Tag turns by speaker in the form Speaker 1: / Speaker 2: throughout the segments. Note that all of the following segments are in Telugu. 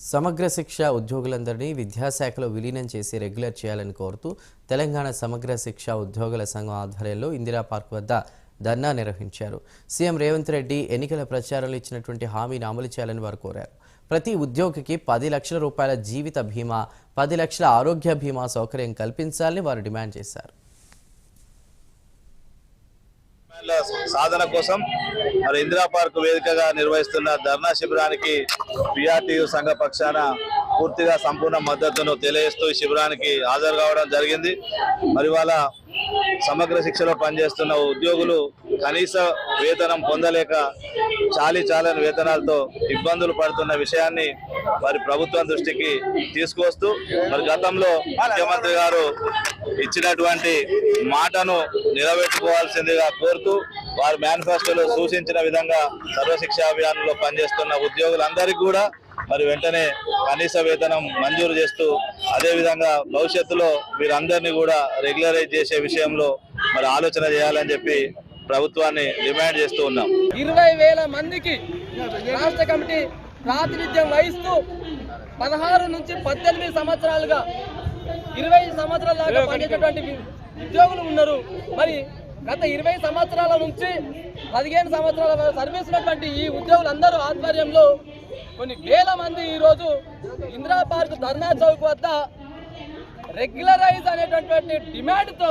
Speaker 1: సమగ్ర శిక్ష ఉద్యోగులందరినీ విద్యాశాఖలో విలీనం చేసి రెగ్యులర్ చేయాలని కోరుతూ తెలంగాణ సమగ్ర శిక్ష ఉద్యోగుల సంఘం ఆధ్వర్యంలో ఇందిరా పార్క్ వద్ద ధర్నా నిర్వహించారు. సీఎం రేవంత్ రెడ్డి ఎన్నికల ప్రచారంలో ఇచ్చినటువంటి హామీని అమలు చేయాలని వారు కోరారు. ప్రతి ఉద్యోగికి పది లక్షల రూపాయల జీవిత బీమా పది లక్షల ఆరోగ్య బీమా సౌకర్యం కల్పించాలని వారు డిమాండ్ చేశారు.
Speaker 2: డిమాండ్ల సాధన కోసం మరి ఇందిరా పార్క్ వేదికగా నిర్వహిస్తున్న ధర్నా శిబిరానికి పిఆర్టీయు సంఘ పక్షాన పూర్తిగా సంపూర్ణ మద్దతును తెలియజేస్తూ ఈ శిబిరానికి హాజరు కావడం జరిగింది. మరి వాళ్ళ సమగ్ర శిక్షలో పనిచేస్తున్న ఉద్యోగులు కనీస వేతనం పొందలేక చాలీ చాలని వేతనాలతో ఇబ్బందులు పడుతున్న విషయాన్ని మరి ప్రభుత్వం దృష్టికి తీసుకువస్తూ మరి గతంలో ముఖ్యమంత్రి గారు ఇచ్చినటువంటి మాటను నిలబెట్టుకోవాల్సిందిగా కోరుతూ వారి మేనిఫెస్టోలో సూచించిన విధంగా సర్వశిక్ష అభియాన్లో పనిచేస్తున్న ఉద్యోగులందరికీ కూడా మరి వెంటనే కనీస వేతనం మంజూరు చేస్తూ అదే విధంగా భవిష్యత్తులో వీరందరినీ కూడా రెగ్యులరైజ్ చేసే విషయంలో మరి ఆలోచన చేయాలని చెప్పి ప్రభుత్వాన్ని డిమాండ్ చేస్తూ ఉన్నాం.
Speaker 3: ఇరవై వేల మందికి రాష్ట్ర కమిటీ ప్రాతినిధ్యం వహిస్తూ పదహారు నుంచి పద్దెనిమిది సంవత్సరాలుగా ఇరవై సంవత్సరాల దాకా పనిచేసేటువంటి వి- ఉద్యోగులు ఉన్నారు. మరి గత ఇరవై సంవత్సరాల నుంచి పదిహేను సంవత్సరాల సర్వీస్ ఉన్నటువంటి ఈ ఉద్యోగులందరూ ఆధ్వర్యంలో కొన్ని వేల మంది ఈరోజు ఇందిరా పార్క్ ధర్నా చౌక్ వద్ద రెగ్యులరైజ్ అనేటటువంటి డిమాండ్తో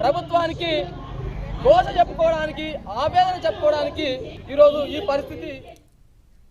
Speaker 3: ప్రభుత్వానికి దోష చెప్పుకోవడానికి ఆవేదన చెప్పుకోవడానికి ఈరోజు ఈ పరిస్థితి